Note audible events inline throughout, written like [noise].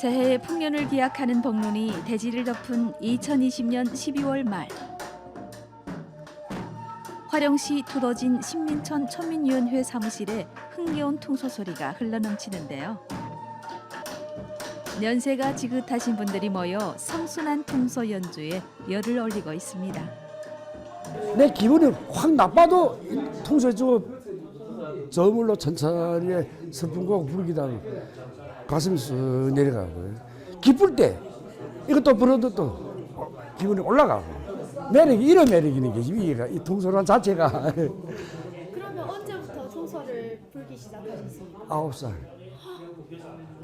새해의 풍년을 기약하는 복론이 대지를 덮은 2020년 12월 말 화령시 두더진 신민천 천민위원회 사무실에 흥겨운 통소 소리가 흘러넘치는데요. 연세가 지긋하신 분들이 모여 성순한 통소 연주에 열을 올리고 있습니다. 내 기분이 확 나빠도 통소에 저 저물로 천천히 슬픈 곡 부르기다 가슴이 쓱 내려가고. 기쁠 때 이것도 불어도 또 기분이 올라가고. 매력이 이런 매력이 있는 게지 이게가 이 통소란 자체가. [laughs] 그러면 언제부터 통소를 불기 시작하셨습니까? 아홉 살.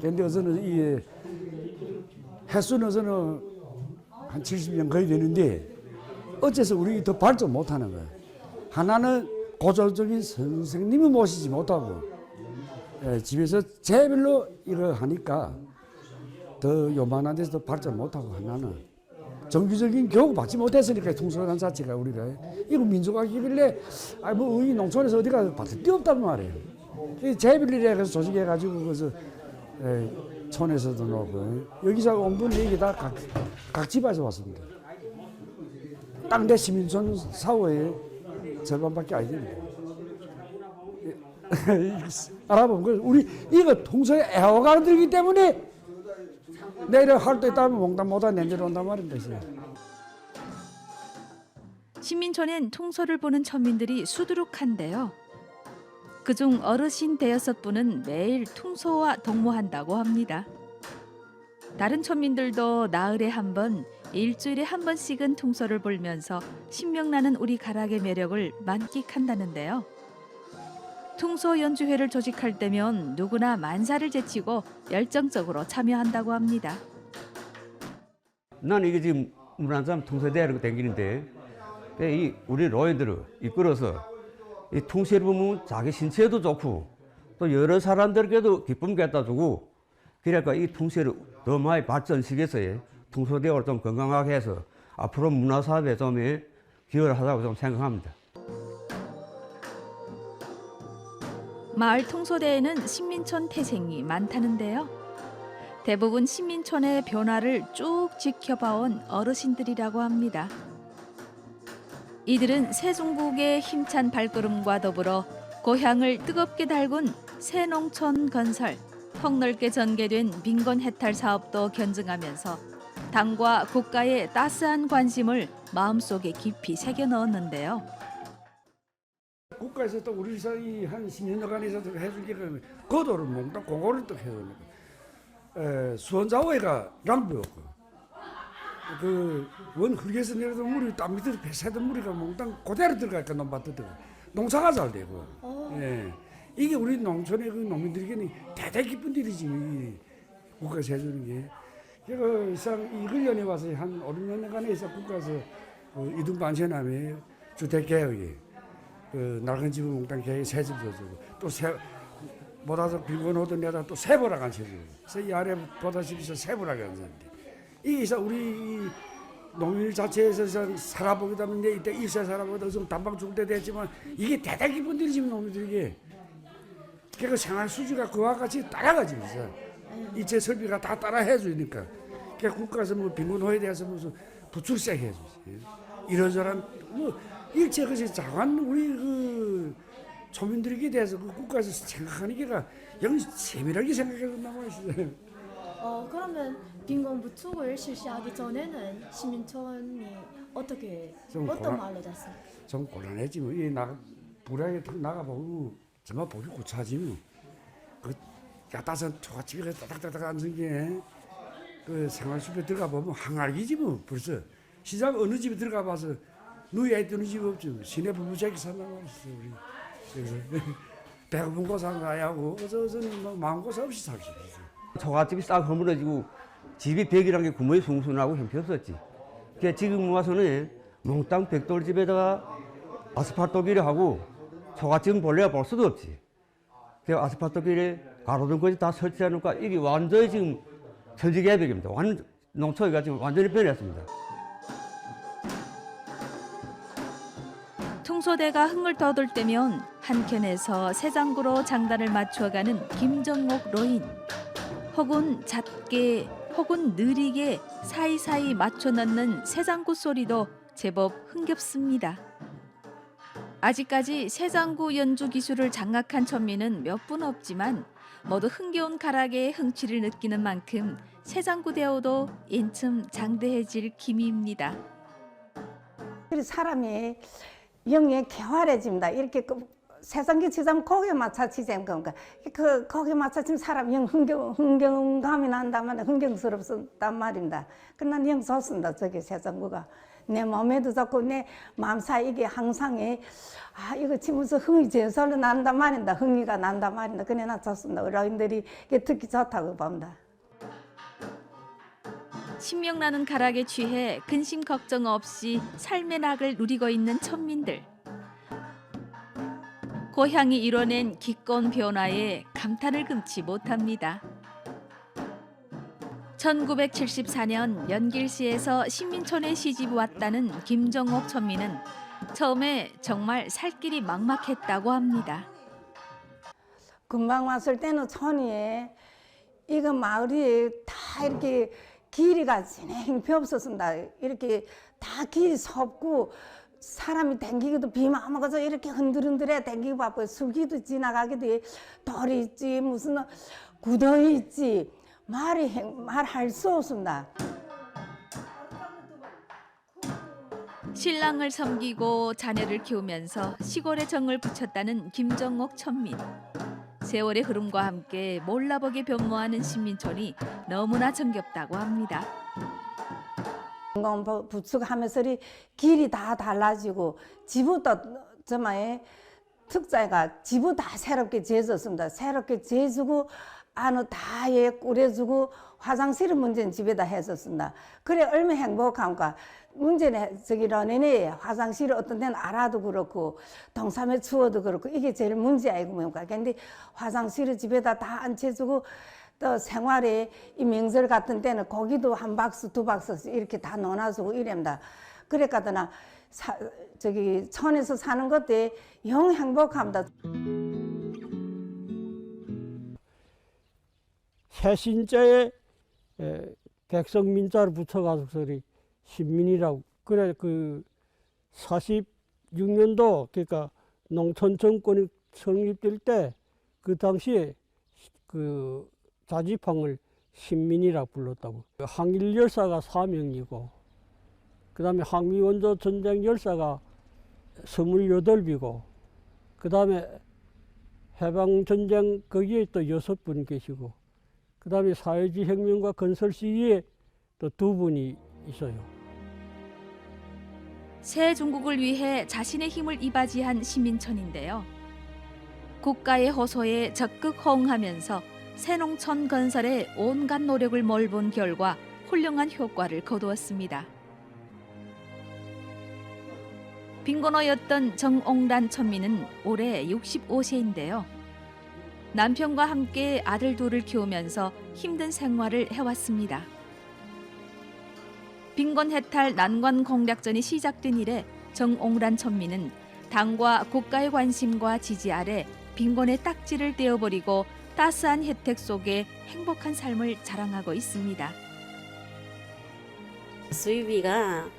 근데 어서는 이 횟수는 어서는 한 70년 거의 되는데 어째서 우리 더 발전 못하는 거야. 하나는 고졸적인 선생님이 모시지 못하고 예, 집에서 제별로 이거 하니까 더 요만한 데서 더 발전 못하고 하나는 정규적인 교육 받지 못했으니까 통솔한 자체가 우리가 이거 민족학이길래 아뭐 이 농촌에서 어디가 데 없단 말이에요. 이 제빌리에 가서 조직해가지고 그래서 에, 촌에서도 놓고 여기서 온 분이 이게 다각 각 집에서 왔습니다. 딱내 시민촌 사회의 절반밖에 안 됩니다. [laughs] 알아보면 그 우리 이거 통소에 애호가들이기 때문에 내일 할때 있다면 몽땅 못한 내일 온단. 이제. 신민촌엔 통소를 보는 천민들이 수두룩한데요. 그중 어르신 대여섯 분은 매일 통소와 동무한다고 합니다. 다른 천민들도 나흘에 한 번, 일주일에 한 번씩은 통소를 불면서 신명나는 우리 가락의 매력을 만끽한다는데요. 통소 연주회를 조직할 때면 누구나 만사를 제치고 열정적으로 참여한다고 합니다. 나는 이게 지금 문화산 통세대라고 댕기는데 이 우리 노인들을 이끌어서 이 통세를 보면 자기 신체에도 좋고 또 여러 사람들에게도 기쁨 갖다 주고 그러니까 이 통세를 더 많이 발전시켜서 통소대를 좀 건강하게 해서 앞으로 문화사업에 좀 기여를 하자고 좀 생각합니다. 마을 통소대에는 신민촌 태생이 많다는데요. 대부분 신민촌의 변화를 쭉 지켜봐온 어르신들이라고 합니다. 이들은 세종국의 힘찬 발걸음과 더불어 고향을 뜨겁게 달군 새농촌 건설, 폭넓게 전개된 빈곤 해탈 사업도 견증하면서 당과 국가의 따스한 관심을 마음속에 깊이 새겨 넣었는데요. 국가에서 또 우리 사이 한 10년간에서 해줄 게 그러면 거도를 몽땅 공고를 또 해줍니다. 에, 수원자오회가 랑부였고. 그원 흙에서 내려던 물이 땅 밑으로 배새던 물이가 몽땅 그대로 들어가니까 논밭도 들어 농사가 잘 되고. 예. 이게 우리 농촌의 그 농민들에게는 대단히 기쁜 일이지 이 국가에서 해주는 게. 제가 이상 이글년에 와서 한 5, 6년간에 있어 국가에서 그 이등반세남에 주택개혁이 그 낡은 집을 몽땅 개혁 새집 줘주고 또새 보다서 빈곤 오던 데다 또 세보라고 앉혀주고 그래서 이 아래 보다시피 세보라고 앉았는데. 이게 있어 우리 이 농민 자체에서 살아보기다 보면 내 이때 일세 살아보다 좀 단방 죽을 때 됐지만 이게 대단히 기쁜 일이지 농민들에게 그러니까 생활 수준가 그와 같이 따라가지 그래서 이체 설비가 다 따라 해 주니까 그러니까 국가에서 뭐 빈곤호에 대해서 무슨 부출세 해주지. 이런저런 뭐 일체 그것이 장한 우리 그 초민들에게 대해서 그 국가에서 생각하는 게가 영 세밀하게 생각해 준단 말이지 어, 그러면 빈곤 부축을 실시하기 전에는 시민촌이 어떻게 좀 어떤 고라- 마을로 됐습니까? 좀 곤란했지 뭐 이 나 불량에 탁 나가보고 정말 보기 구차지 뭐 그 야따선 초가집에 따닥따닥 앉은 게 그 생활숲에 들어가 보면 항알기지 뭐 벌써. 시장 어느 집에 들어가 봐서 누이 뜨는 집 없지 뭐. 시내 부부자기 산단 말이지 우리 [laughs] 배고픈 거 상가야 하고 어서 어서는 뭐 마음고생 없이 살수 있어 초가집이 싹 허물어지고 집이 벽이란 게 구멍이 숭숭하고 형편없었지. 그러니까 지금 와서는 몽땅 벽돌집에다가 아스팔트 길을 하고 초가집은 본래야 볼 수도 없지. 그 아스팔트 길에 가로등까지 다 설치해놓으니까 이게 완전히 지금 천지개벽입니다. 완 농촌이가 지금 완전히 변했습니다. 통소대가 흥을 떠돌 때면 한 켠에서 새 장구로 장단을 맞추어가는 김정옥 로인. 혹은 잦게 혹은 느리게 사이사이 맞춰 넣는 새 장구 소리도 제법 흥겹습니다. 아직까지 새 장구 연주 기술을 장악한 천민은 몇 분 없지만 모두 흥겨운 가락의 흥취를 느끼는 만큼 새 장구 대우도 인틈 장대해질 기미입니다. 사람이 영에 개활해집니다. 이렇게 그 세상기 치자면 거기에 맞춰 치자면 그러니까 그 거기에 맞춰 치면 사람 영 흥경 흥경감이 난다만 흥경스럽단 말입니다. 그난 영 좋습니다. 저기 세상구가 내 몸에도 좋고 내 마음 사이 이게 항상 아 이거 치면서 흥이 제설로 난다 말인다. 흥이가 난다 말인다. 그래 나 좋습니다. 어르신들이 이게 듣기 좋다고 봅니다. 신명나는 가락에 취해 근심 걱정 없이 삶의 낙을 누리고 있는 천민들. 고향이 이뤄낸 기꺼운 변화에 감탄을 금치 못합니다. 1974년 연길시에서 신민촌에 시집 왔다는 김정옥 천민은 처음에 정말 살 길이 막막했다고 합니다. 금방 왔을 때는 촌이 이거 마을이 다 이렇게 길이가 진행이 없었습니다. 이렇게 다 길이 섭고 사람이 댕기기도 비만 먹어서 이렇게 흔들흔들해 댕기고 바빠 술기도 지나가기도 해. 돌이 있지 무슨 구덩이 있지 말이 행- 말할 수 없습니다. 신랑을 섬기고 자녀를 키우면서 시골에 정을 붙였다는 김정옥 천민. 세월의 흐름과 함께 몰라보게 변모하는 신민촌이 너무나 정겹다고 합니다. 건강 부- 부축하면서 이 길이 다 달라지고 집부터 정말 특자가 집을 다 새롭게 재졌습니다. 새롭게 재주고 안을 다예 꾸려주고 화장실은 문제는 집에다 했었습니다. 그래 얼마 행복한가. 문제는 저기 러네네 화장실을 어떤 데는 알아도 그렇고 동삼회 추워도 그렇고 이게 제일 문제 아니고 뭡니까. 근데 화장실을 집에다 다 앉혀주고 또 생활에 이 명절 같은 때는 고기도 한 박스 두 박스씩 이렇게 다 넣어놔주고 이랍니다. 그랬거든 사, 저기 촌에서 사는 것도 영 행복합니다. 새신자에 에, 백성민자를 붙여가지고 소리 신민이라고. 그래 그 46년도 그러니까 농촌 정권이 성립될 때 그 당시에 그 자지팡을 신민이라고 불렀다고. 항일 열사가 사명이고 그 다음에 항미 원조 전쟁 열사가 스물여덟이고 그 다음에 해방 전쟁 거기에 또 여섯 분 계시고 그 다음에 사회주의 혁명과 건설 시기에 또 두 분이 있어요. 새 중국을 위해 자신의 힘을 이바지한 신민촌인데요. 국가의 호소에 적극 호응하면서 새농촌 건설에 온갖 노력을 몰본 결과 훌륭한 효과를 거두었습니다. 빈곤어였던 정옥란 천민은 올해 65세인데요. 남편과 함께 아들 둘을 키우면서 힘든 생활을 해왔습니다. 빈곤 해탈 난관 공략전이 시작된 이래 정옥란 천민은 당과 국가의 관심과 지지 아래 빈곤의 딱지를 떼어버리고 따스한 혜택 속에 행복한 삶을 자랑하고 있습니다. 수입이가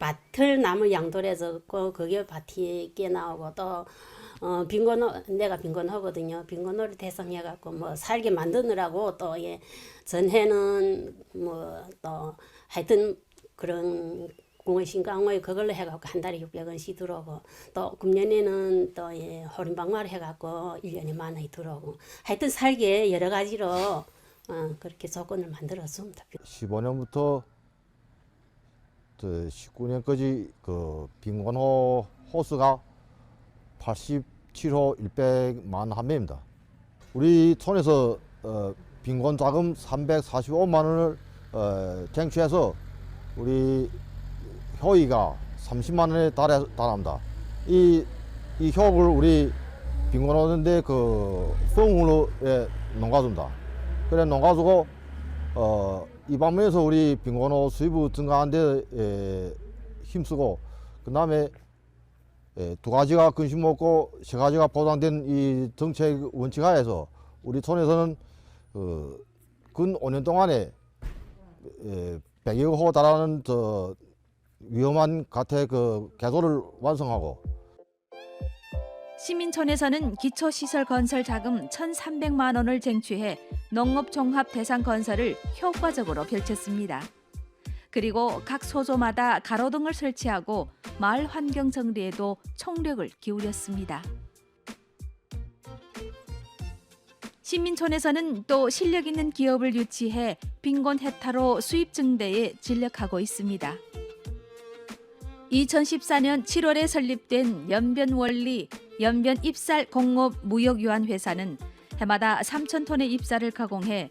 밭을 나무 양돌해졌고 그게 밭이 깨 나오고 또 어, 빈곤 내가 빈곤하거든요. 빈곤을 대상해 갖고 뭐 살게 만드느라고 또 예, 전해는 뭐 또 하여튼 그런 공원신강호에 그걸로 해갖고 한 달에 600원씩 들어오고 또 금년에는 또 예, 호림방마를 해갖고 1년에 만 원이 들어오고 하여튼 살게 여러 가지로 어, 그렇게 조건을 만들었습니다. 15년부터 저 19년까지 그 빈곤호 호수가 87호 100만 한 매입니다. 우리 촌에서 어, 빈곤 자금 345만 원을 어, 쟁취해서 우리 효의가 30만 원에 달해, 달합니다. 이, 이 효를 우리 빈곤 오는데 그 수용으로 예, 농가줍니다. 그래 농가주고 어, 이 방면에서 우리 빈곤호 수입을 증가하는 데 에, 힘쓰고 그 다음에 두 가지가 근심 먹고 세 가지가 보장된 이 정책 원칙 하에서 우리 촌에서는 그 근 5년 동안에 에, 100여 호 달하는 저 위험한 가태 그 개소를 완성하고 시민촌에서는 기초시설 건설 자금 1,300만 원을 쟁취해 농업종합 대상 건설을 효과적으로 펼쳤습니다. 그리고 각 소조마다 가로등을 설치하고 마을 환경 정리에도 총력을 기울였습니다. 시민촌에서는 또 실력 있는 기업을 유치해 빈곤 해타로 수입 증대에 진력하고 있습니다. 2014년 7월에 설립된 연변원리 연변 입살 공업 무역유한 회사는 해마다 3천 톤의 입살을 가공해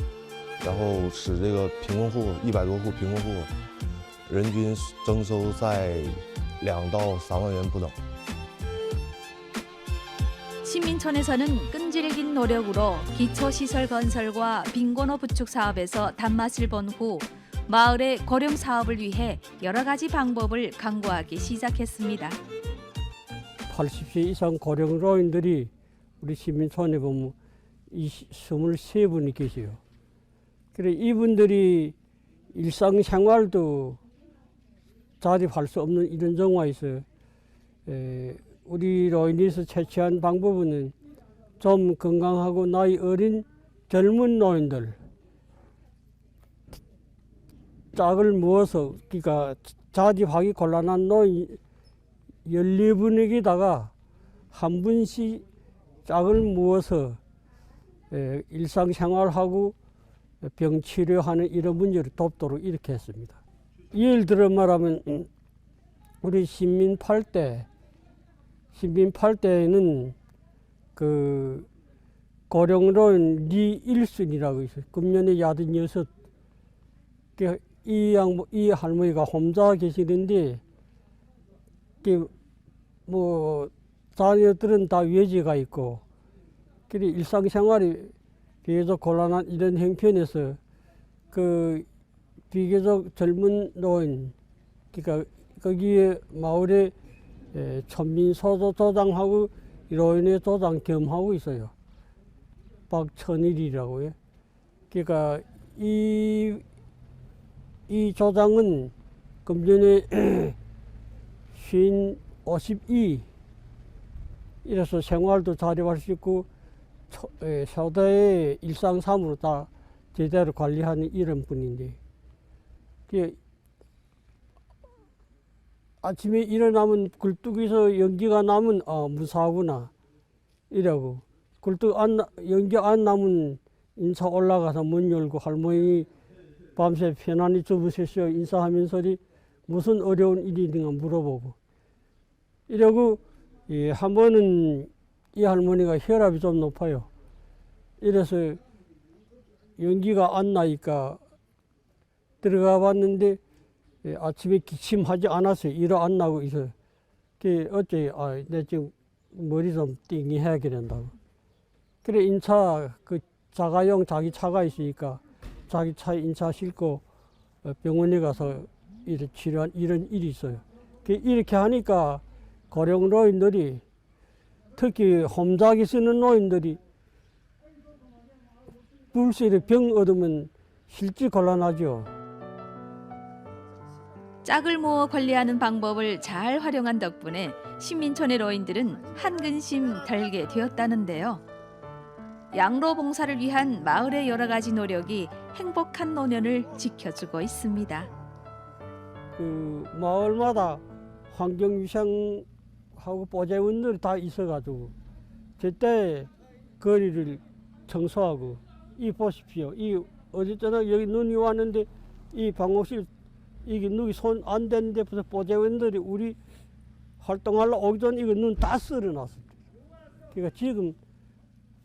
然后使这个贫困户一百多户贫困户人均征收在两到三万元不等。 시민촌에서는 끈질긴 노력으로 기초시설 건설과 빈곤호 부축 사업에서 단맛을 본 후 마을의 고령 사업을 위해 여러 가지 방법을 강구하기 시작했습니다. 80세 이상 고령 노인들이 우리 시민촌에 보면 이 23분이 계세요. 그래 이분들이 일상생활도 자립할 수 없는 이런 정화에서 에, 우리 노인에서 채취한 방법은 좀 건강하고 나이 어린 젊은 노인들 짝을 모아서 그러니까 자립하기 곤란한 노인 14분에게다가 한 분씩 짝을 모아서 에, 일상생활하고 병 치료하는 이런 문제를 돕도록 이렇게 했습니다. 예를 들어 말하면 음, 우리 신민 8대 신민 8대에는 그 고령로인 리일순이라고 있어요. 금년에 야든 여섯 그이 양, 이 할머니가 혼자 계시는데 그뭐 자녀들은 다 외지가 있고 그리 일상생활이 비교적 곤란한 이런 형편에서 그 비교적 젊은 노인 그러니까 거기에 마을에 에, 천민 소조 조장하고 노인의 조장 겸하고 있어요. 박천일이라고요. 그러니까 이, 이 조장은 금년에 [clears throat] 쉰 52. 이래서 생활도 자립할 수 있고 초- 에, 사대의 일상삼으로 다 제대로 관리하는 이런 분인데 그 아침에 일어나면 굴뚝에서 연기가 나면 아 무사하구나 이라고 굴뚝 안 나- 연기 안 나면 인사 올라가서 문 열고 할머니 밤새 편안히 주무셨어요 인사하면서리 무슨 어려운 일이 있는가 물어보고 이러고 예, 한 번은 이 할머니가 혈압이 좀 높아요. 이래서 연기가 안 나니까 들어가 봤는데 예, 아침에 기침하지 않았어요. 일어안나고 있어요. 그 어째 아, 내 지금 머리 좀 띵이 해야 된다고. 그래 인차 그 자가용 자기 차가 있으니까 자기 차에 인차 싣고 어, 병원에 가서 이렇게 치료한 이런 일이 있어요. 그 이렇게 하니까 고령 노인들이 특히 홈자기 쓰는 노인들이 불세에 병 얻으면 실질 곤란하죠. 짝을 모아 관리하는 방법을 잘 활용한 덕분에 신민촌의 노인들은 한 근심 덜게 되었다는데요. 양로 봉사를 위한 마을의 여러 가지 노력이 행복한 노년을 지켜주고 있습니다. 그 마을마다 환경유상 하고 보재원들이 다 있어가지고 제때 거리를 청소하고 이 보십시오. 이 어제 저녁 여기 눈이 왔는데 이 방옥실 이게 눈이 손안 댔는데 벌써 보재원들이 우리 활동하려 오기 전 이거 눈 다 쓸어놨습니다. 그러니까 지금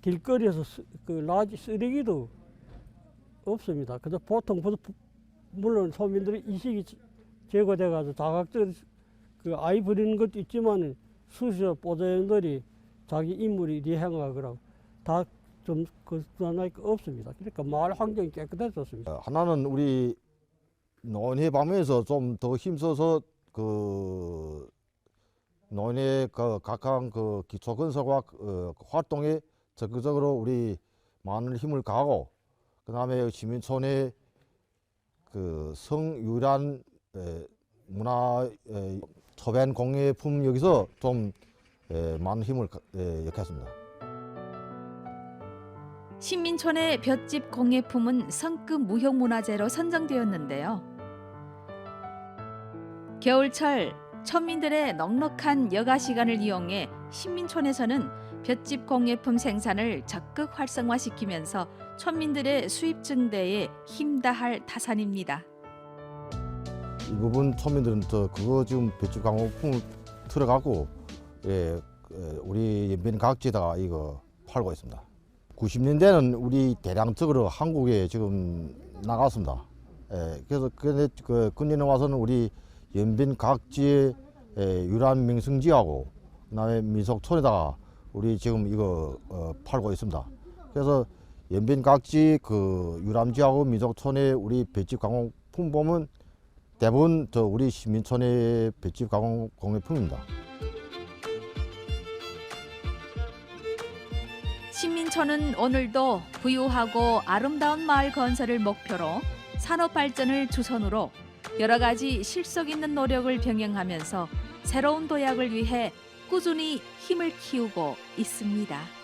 길거리에서 쓰- 그 라지 쓰레기도 없습니다. 그래서 보통 물론 서민들의 이식이 제거돼가지고 자각적 그 아이 부리는 것도 있지만 수시로 보좌원들이 자기 인물이 리행하거나 다좀 그하나 없습니다. 그러니까 마을 환경이 깨끗해졌습니다. 어, 하나는 우리 논의 방면에서 좀 더 힘써서 그 논의 그 각각 그 기초 건설과 어, 활동에 적극적으로 우리 많은 힘을 가하고 그다음에 시민촌의 그 성유란 에, 문화 에, 초변 공예품 여기서 좀 에, 많은 힘을 가- 에, 역했습니다. 신민촌의 볏짚 공예품은 성급 무형문화재로 선정되었는데요. 겨울철 천민들의 넉넉한 여가 시간을 이용해 신민촌에서는 볏짚 공예품 생산을 적극 활성화시키면서 천민들의 수입 증대에 힘다할 타산입니다. 이 부분村민들은 저 그거 지금 배추 강호품을 틀어갖고 예, 에, 우리 연변 각지에다가 이거 팔고 있습니다. 90년대는 우리 대량적으로 한국에 지금 나갔습니다. 예, 그래서 근데 그 근년에 와서는 우리 연변 각지의 에, 유람 명승지하고 그다음에 민속촌에다가 우리 지금 이거 어, 팔고 있습니다. 그래서 연변 각지 그 유람지하고 민속촌의 우리 배집 강호 품 보면 대부분 저 우리 시민촌의 볏짚 가공 공예품입니다. 신민촌은 오늘도 부유하고 아름다운 마을 건설을 목표로 산업 발전을 주선으로 여러 가지 실속 있는 노력을 병행하면서 새로운 도약을 위해 꾸준히 힘을 키우고 있습니다.